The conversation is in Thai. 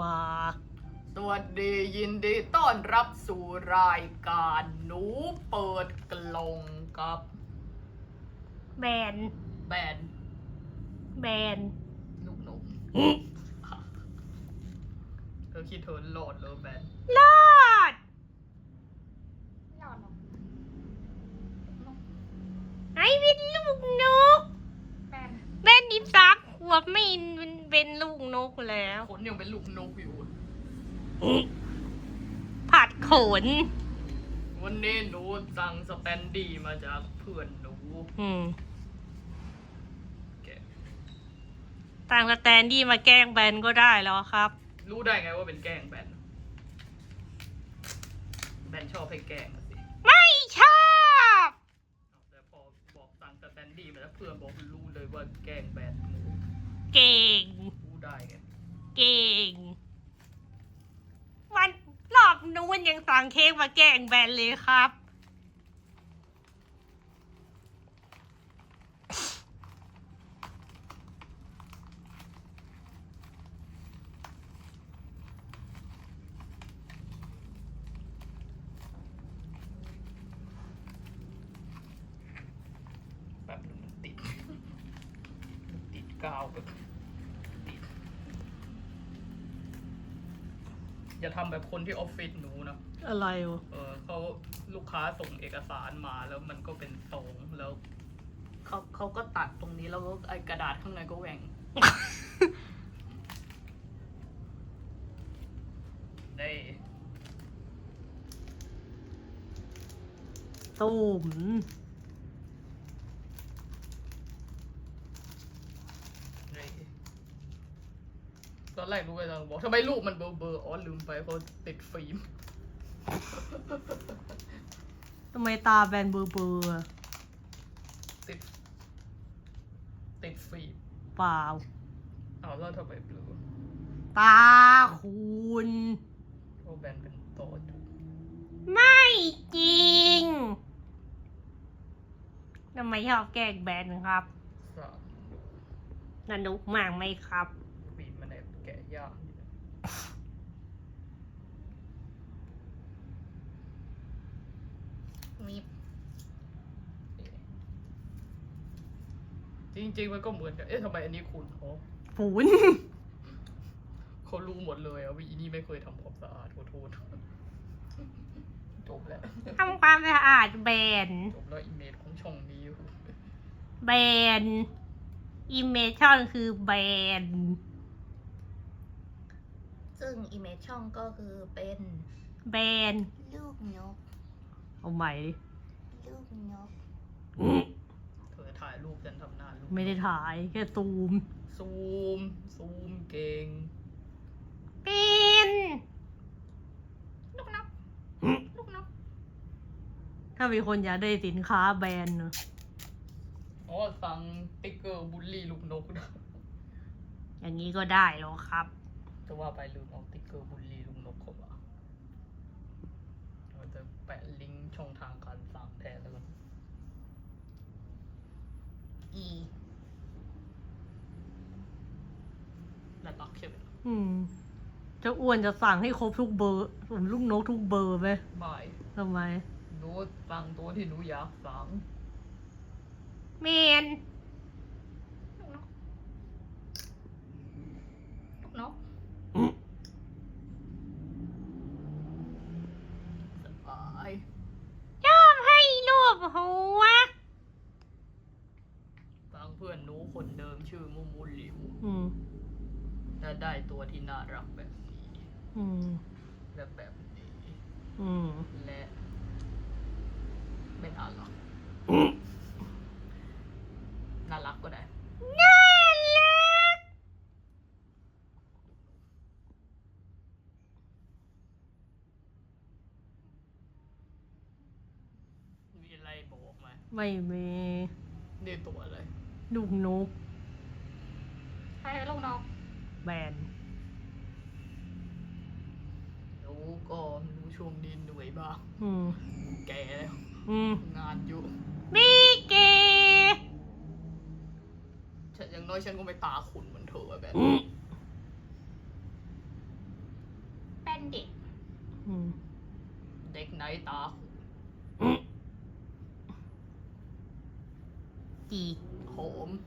มา สวัสดียินดีต้อนรับสู่รายการหนูเปิดกล่องกับแบน แบนแบนลูกหนุ่มเธอคิดเธอโหลดเลยแบนรอดยอดเนอะไอ้เป็นลูกนกแบนแบนดิบซักขวบไม่เป็นเป็นลูก นกแล้วขนยังเป็นลูกนกอยู่ ผัดขน วันนี้หนูสั่งสแตนดี้มาจากเพื่อนหนูอืมแกต่างสแตนดี้มาแกล้งแบนก็ได้แล้วครับ รู้ได้ไงว่าเป็นแกล้งแบน แบนชอบให้แกล้งอะสิไม่ชอบแต่พอบอกสั่งสแตนดี้มาแล้วเพื่อนบอกรู้เลยว่าแกล้งแบนหนูเก่งรู้ ได้ไงเก่ง วันรอบนู้นยังสั่งเค้กมาแกล้งแบนเลยครับ แบบนึงมันติดมันติดกาวแบบ อย่าทำแบบคนที่ออฟฟิศหนูนะอะไรวะเออเขาลูกค้าส่งเอกสารมาแล้วมันก็เป็นทรงแล้วเขาเขาก็ตัดตรงนี้แล้วก็ไอกระดาษข้างในก็แหว่งได้ตุ่ม ได้ตอน แรกรู้ไปตอนบอกทำไมรูปมันเบลอๆอ๋อลืมไปเพราะติดฟิล์ม ทำไมตาแบนเบอร์เบอร์อะติด ติดฟิล์มเปล่า เอาแล้วทำไมเบลอตาคุณเพราะแบนเป็นโตดไม่จริงทำไมชอบแกล้งแบนครับ สาม สนุกมากไหมครับ ยากอยู่นะมีจริง ๆ มันก็เหมือนกัน เอ๊ะทำไมอันนี้คุณอ๋อฝูนเขารู้หมดเลยอะว่าอีนี่ไม่เคยทำความสะอาดขอโทษจบแล้ว ทำความสะอาดแบนจบแล้วอีเมลของช่องนี้แบนอิเมชั่นคือแบน ซึ่งอิเมจช่องก็คือเป็นแบนลูกนก เอาใหม่ดิลูกนก เธอถ่ายรูปฉันทำหน้ารูปไม่ได้ถ่ายแค่ซูม ซูม ซูมเก่งเป็นลูกนับลูกนับถ้ามีคนอยากได้สินค้าแบรนด์นะอ๋อสั่งติ๊กเกอร์บุลลี่ลูกนกนะอย่างนี้ก็ได้แล้วครับ จะว่าไปลืมเอาติ๊กเกอร์บุลลี่ลูกนกเข้ามาเราจะแปะลิงก์ช่องทางการสั่งแทนแล้วกันอีน่ารักใช่ไหมอืมเจะอ้วนจะสั่งให้ครบทุกเบอร์ผมลูกนกทุกเบอร์ไหมบายทำไมหนูสั่งตัวที่หนูอยากสั่งเมนลูกนกลูกนกสบาย ชอบให้รูปหัว สั่งเพื่อ นหนูคนเดิมชื่อมูมูหลิวอืมและได้ตัวที่น่ารักแบบนี้อืมและแบบนี้อืมและไม่น่ารักน่ารักก็ได้น่ารักมีอะไรบอกไหมไม่มีนี่ตัวอะไร ลูกนกใช่ลูกนกแบรนด์หนูก็หนูช่วงนี้เหนื่อยบ้างอืมแก่แล้วอืมงานอยู่มีเกฉันอย่างน้อยฉันก็ไม่ตาขุนเหมือนเธอแบบอืมเด็กอืมเด็กไหนตาจี home.